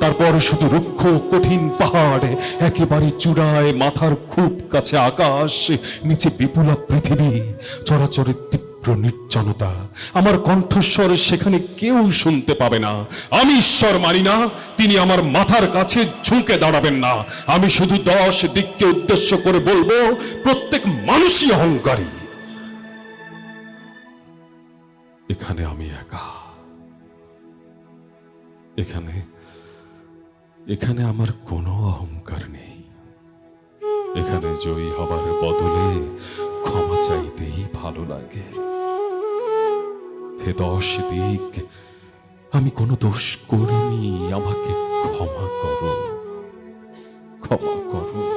তারপর শুধু রুক্ষ কঠিন পাহাড়, একেবারে চূড়ায় মাথার খুব কাছে আকাশ, নিচে বিপুলা পৃথিবী চরাচরের তীব্র নির্জনতা। আমার কণ্ঠস্বর সেখানে কেউ শুনতে পাবে না। আমি ঈশ্বর মানি না, তিনি আমার মাথার কাছে ঝুঁকে দাঁড়াবেন না। আমি শুধু দশ দিককে উদ্দেশ্য করে বলব, প্রত্যেক মানুষই অহংকারী। এখানে আমি একা। এখানে এখানে আমার কোনো অহংকার নেই। এখানে জয়ী হবার বদলে ক্ষমা চাইতেই ভালো লাগে। হে দশ দিক, আমি কোনো দোষ করিনি, আমাকে ক্ষমা করো ক্ষমা করো।